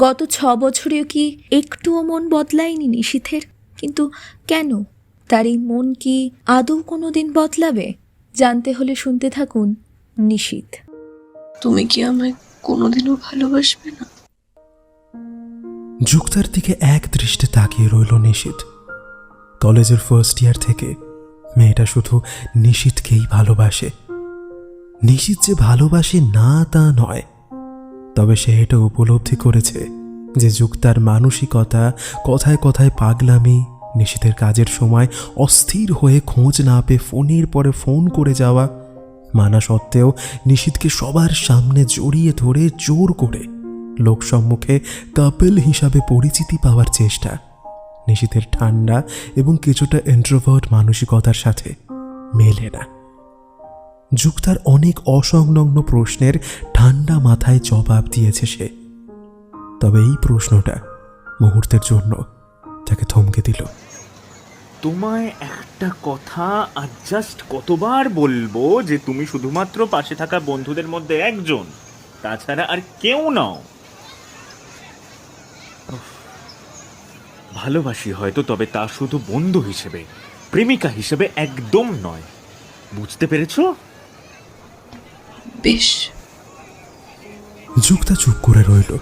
গত ছ বছরেও কি একটুও মন বদলায়নি নিশীথের? কিন্তু কেন? তার এই মন কি আদৌ কোনো দিন বদলাবে? জানতে হলে শুনতে থাকুন নিশীথ। তুমি কি আমায় কোনোদিনও ভালোবাসবে না? যুক্তার দিকে এক দৃষ্টে তাকিয়ে রইল নিশীত কলেজের ফার্স্ট ইয়ার থেকে মেয়েটা শুধু নিশীতকেই ভালোবাসে। নিশীত যে ভালোবাসে না তা নয় তবে সে এটা উপলব্ধি করেছে যে যুক্তার মানসিকতা কথায় কথায় পাগলামি নিশীতের কাজের সময় অস্থির হয়ে খোঁজ না পেয়ে ফোনের পরে ফোন করে যাওয়া, মানা সত্ত্বেও নিশীতকে সবার সামনে জড়িয়ে ধরে জোর করে লোকসম্মুখে কাপেল হিসাবে পরিচিতি পাওয়ার চেষ্টা। নিশীতের ঠান্ডা এবং কিছুটা ইন্ট্রোভার্ট মানসিকতার সাথে মেলে না। যুক্তার অনেক অসংলগ্ন প্রশ্নের ঠান্ডা মাথায় জবাব দিয়েছে সে। তবে এই প্রশ্নটা মুহূর্তের জন্য তাকে থমকে দিল। তোমায় একটা কথা আর জাস্ট কতবার বলব যে তুমি শুধুমাত্র পাশে থাকা বন্ধুদের মধ্যে একজন, তাছাড়া আর কেউ নাও। ভালোবাসি হয়তো, তবে তা শুধু বন্ধু হিসেবে, প্রেমিকা হিসেবে একদম নয়। বুঝতে পেরেছ? বেশ। যুক্তা চুপ করে রইল।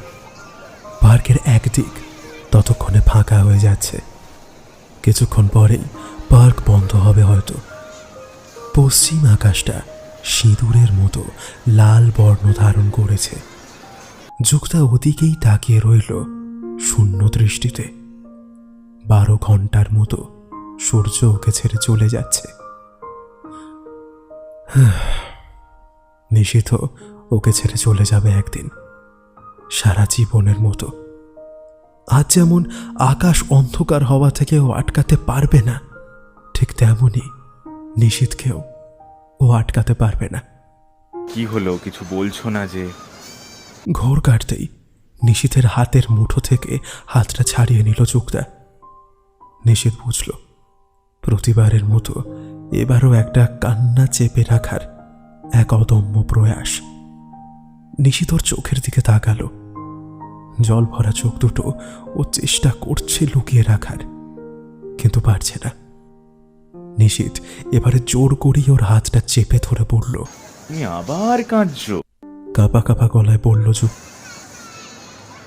পার্কের একদিক ততক্ষণে ফাঁকা হয়ে যাচ্ছে। কিছুক্ষণ পরেই পার্ক বন্ধ হবে হয়তো। পশ্চিম আকাশটা সিঁদুরের মতো লাল বর্ণ ধারণ করেছে। যুক্তা ওদিকেই তাকিয়ে রইল শূন্য দৃষ্টিতে। বারো ঘণ্টার মতো সূর্য ওকে ছেড়ে চলে যাচ্ছে। নিষিদ্ধ ওকে ছেড়ে চলে যাবে একদিন সারা জীবনের মতো। আজ যেমন আকাশ অন্ধকার হওয়া থেকে ও আটকাতে পারবে না ঠিক তেমনই নিষিদ্ধকেও ও আটকাতে পারবে না। কি হলো কিছু বলছো না যে? ঘোর কাটতেই নিশীথের হাতের মুঠো থেকে হাতটা ছাড়িয়ে নিল চুকদা নিশীথ বুঝল প্রতিবারের মতো এবারও একটা কান্না চেপে রাখার এক অদম্য প্রয়াস। নিশীথ ওর চোখের দিকে তাকালো। জল ভরা চোখ দুটো ও চেষ্টা করছে লুকিয়ে রাখার কিন্তু পারছে না। নিশীথ এবারে জোর করেই ওর হাতটা চেপে ধরে পড়ল। আবার কাঁদছো। কাপা কাপা গলায় বলল চুপ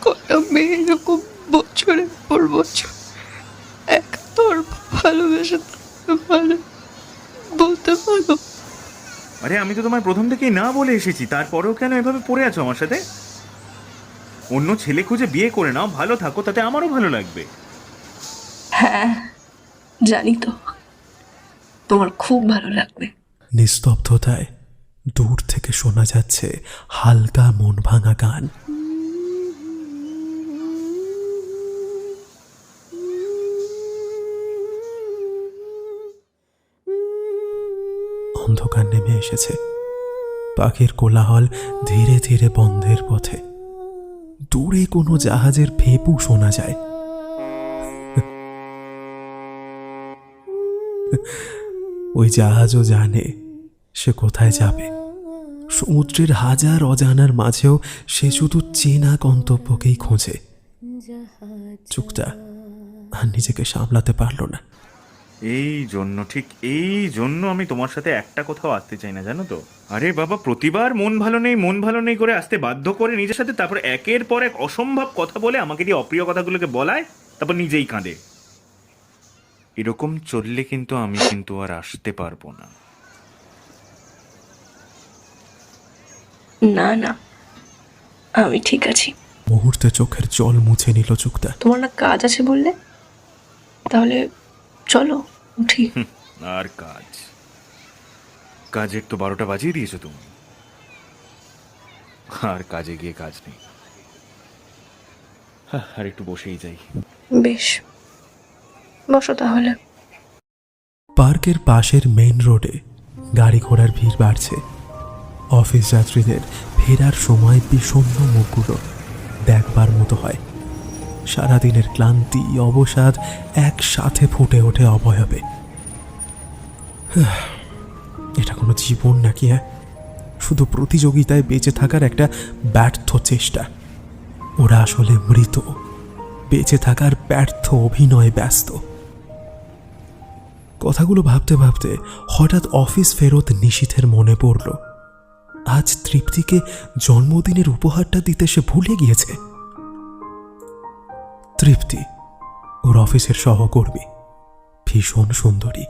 কটা মেয়ে এরকম বছরের পর বছর এক তোর ভালোবেসে পারো আরে আমি তো তোমায় প্রথম থেকেই না বলে এসেছি। তারপরেও কেন এভাবে পড়ে আছো আমার সাথে? অন্য ছেলে খুঁজে বিয়ে করে নাও ভালো থাকো তাতে আমারও ভালো লাগবে। হ্যাঁ জানি তো। তোমার খুব ভালো লাগবে। নিস্তব্ধতায় দূর থেকে শোনা যাচ্ছে হালকা মন ভাঙা গান। অন্ধকার নেমে এসেছে। পাখির কোলাহল ধীরে ধীরে বন্ধের পথে। দূরে কোনো জাহাজের ফেপু শোনা যায়। ওই জাহাজও জানে সে কোথায় যাবে। সমুদ্রের হাজার অজানার মাঝেও সে শুধু চেনা গন্তব্যকেই খোঁজে। চুকটা আর নিজেকে সামলাতে পারল না। এই জন্য ঠিক এই জন্য আমি তোমার সাথে একটা কোথাও আসতে চাই না জানো তো? আরে বাবা প্রতিবার মন ভালো নেই মন ভালো নেই করে আসতে বাধ্য করে নিজের সাথে তারপর একের পর এক অসম্ভব কথা বলে আমাকে দিয়ে অপ্রিয় কথাগুলোকে বলায় তারপর নিজেই কাঁদে। এরকম চললে কিন্তু আমি কিন্তু আর আসতে পারব না। না না আমি ঠিক আছি। মুহূর্তে চোখের জল মুছে নিল চুকটা তোমার না কাজ আছে বললে? তাহলে চলো উঠি। আর কাজ। কাজের তো বারোটা বাজিয়ে দিয়েছ তুমি। আর কাজে গিয়ে কাজ নেই। আর একটু বসেই যাই। বেশ বসো তাহলে। পার্কের পাশের মেইন রোডে গাড়ি ঘোড়ার ভিড় বাড়ছে। অফিস যাত্রীদের ফেরার সময় বিষণ্ণ মুখগুলো দেখবার মতো হয়। সারাদিনের ক্লান্তি, অবসাদ একসাথে ফুটে ওঠে অবয়বে। এটা কোনো জীবন নাকি হ্যাঁ? শুধু প্রতিযোগিতায় বেঁচে থাকার একটা ব্যর্থ চেষ্টা। ওরা আসলে মৃত। বেঁচে থাকার ব্যর্থ অভিনয় ব্যস্ত। কথাগুলো ভাবতে ভাবতে হঠাৎ অফিস ফেরত নিশীথের মনে পড়ল। আজ তৃপ্তিকে জন্মদিনের উপহারটা দিতে সে ভুলে গিয়েছে। তৃপ্তি ওর অফিসের সহকর্মী। ভীষণ সুন্দরী।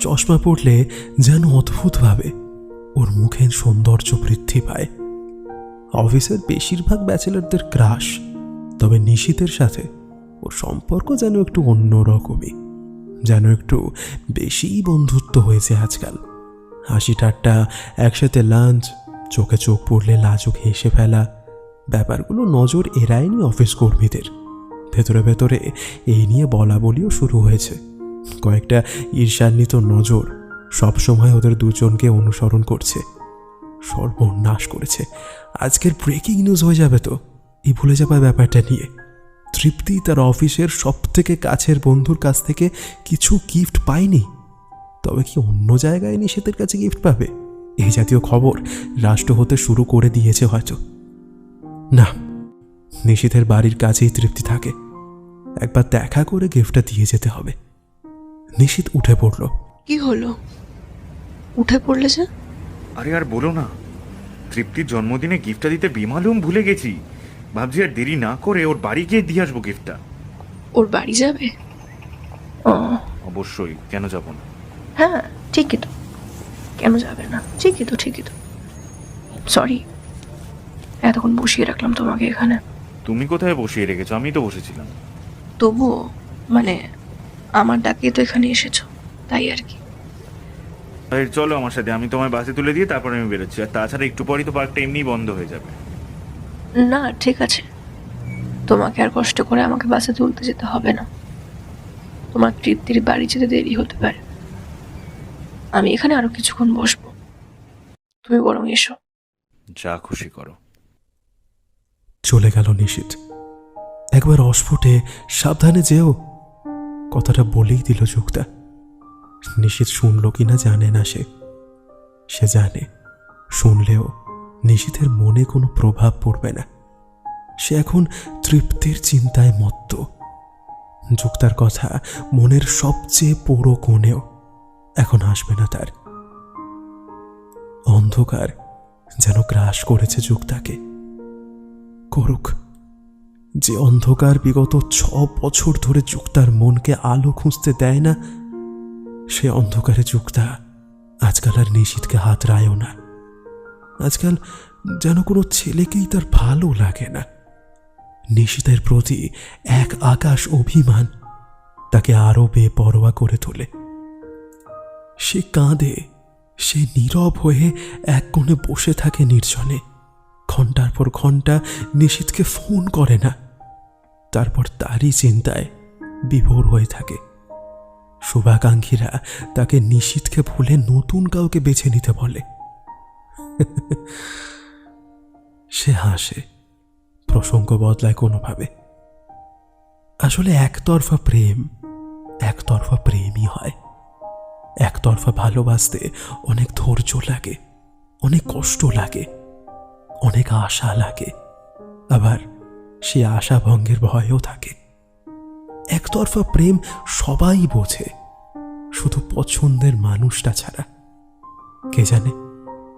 চশমা পড়লে যেন অদ্ভুতভাবে ওর মুখের সৌন্দর্য বৃদ্ধি পায়। অফিসের বেশিরভাগ ব্যাচেলরদের ক্রাশ, তবে নিশীতের সাথে ওর সম্পর্ক যেন একটু অন্যরকমই যেন একটু বেশিই বন্ধুত্ব হয়েছে আজকাল। হাসি ঠাট্টা, একসাথে লাঞ্চ, চোখে চোখ পড়লে লাজুক হেসে ফেলা, ব্যাপারগুলো নজর এড়ায়নি অফিস কর্মীদের। ভেতরে ভেতরে এই নিয়ে বলা বলিও শুরু হয়েছে। কয়েকটা ঈর্ষান্বিত নজর সবসময় ওদের দুজনকে অনুসরণ করছে। সর্বনাশ করেছে। আজকের ব্রেকিং নিউজ হয়ে যাবে তো। এই ভুলে যাবার ব্যাপারটা নিয়ে। তৃপ্তি তার অফিসের সব থেকে কাছের বন্ধুর কাছ থেকে কিছু গিফট পায়নি। তবে কি অন্য জায়গায় নিষেধের কাছে গিফট পাবে? এই জাতীয় খবর রাষ্ট্র হতে শুরু করে দিয়েছে হয়তো। না নিশীথের বাড়ির কাছেই তৃপ্তি থাকে। একবার দেখা করে গিফটটা দিয়ে যেতে হবে। নিশীথ উঠে পড়ল। কি হলো? উঠে পড়লে যে? আরে আর বলো না তৃপ্তির জন্মদিনে গিফটটা দিতে বিমালুম ভুলে গেছি। ভাবছি আর দেরি না করে ওর বাড়ি গিয়ে দিয়ে আসব গিফটটা। ওর বাড়ি যাবে? ও। অবশ্যই কেন যাব না? হ্যাঁ ঠিকই তো। কেন যাবে না? ঠিকই তো ঠিকই তো। সরি এতক্ষণ বসিয়ে রাখলাম তোমাকে এখানে। তুমি কোথায় বসিয়ে রেখেছো? আমি তো বসেছিলাম। তবুও মানে আমার ডাকে তো এখানে এসেছ তাই আর কি। আরে চলো আমার সাথে আমি তোমায় বাসে তুলে দিয়ে তারপরে আমি বেরোচ্ছি। আর তাছাড়া একটু পরেই তো পার্কটা এমনিই বন্ধ হয়ে যাবে। না ঠিক আছে। তোমাকে আর কষ্ট করে আমাকে বাসে তুলতে যেতে হবে না। তোমার তৃপ্তির বাড়ি যেতে দেরি হতে পারে। আমি এখানে আরও কিছুক্ষণ বসবো। তুমি বরং এসো। যা খুশি করো। চলে গেল নিশীথ। একবার অস্ফুটে সাবধানে যেও, কথাটা বলেই দিল যুক্তা। নিশীথ শুনল কিনা জানে না সে। সে জানে, শুনলেও নিশীথের মনে কোনো প্রভাব পড়বে না। সে এখন তৃপ্তির চিন্তায় মত্ত। যুক্তার কথা মনের সবচেয়ে পুরো কোণেও এখন আসবে না তার। অন্ধকার যেন গ্রাস করেছে যুক্তাকে। করুক। যে অন্ধকার বিগত ছ বছর ধরে যুক্তার মনকে আলো খুঁজতে দেয় না, সে অন্ধকারে যুক্তা আজকাল আর নিশীথকে হাত রায়ও না। আজকাল যেন কোনো ছেলেকেই তার ভালো লাগে না। নিশীতের প্রতি এক আকাশ অভিমান তাকে আরও বেপরোয়া করে তোলে। সে কাঁদে, সে নীরব হয়ে এক কোণে বসে থাকে নির্জনে। ঘণ্টার পর ঘণ্টা নিশীথকে ফোন করে না। তারপর তারই চিন্তায় বিভোর হয়ে থাকে। শুভাকাঙ্ক্ষীরা তাকে নিশীথকে ভুলে নতুন কাউকে বেছে নিতে বলে। সে হাসে, প্রসঙ্গ বদলায় কোনোভাবে। আসলে একতরফা প্রেম, একতরফা প্রেমই হয়। একতরফা ভালোবাসতে অনেক ধৈর্য লাগে, অনেক কষ্ট লাগে। অনেক আশা লাগে। আবার সে আশা ভঙ্গের ভয়ও থাকে। একতরফা প্রেম সবাই বোঝে, শুধু পছন্দের মানুষটা ছাড়া। কে জানে,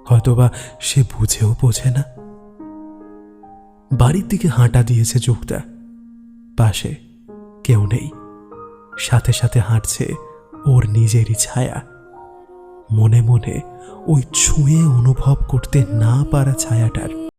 হয়তোবা সে বুঝেও বোঝে না। বাড়ির দিকে হাঁটা দিয়েছে যুক্তা পাশে কেউ নেই। সাথে সাথে হাঁটছে ওর নিজেরই ছায়া। মনে মনে ওই ছুঁয়ে অনুভব করতে না পারা ছায়াটার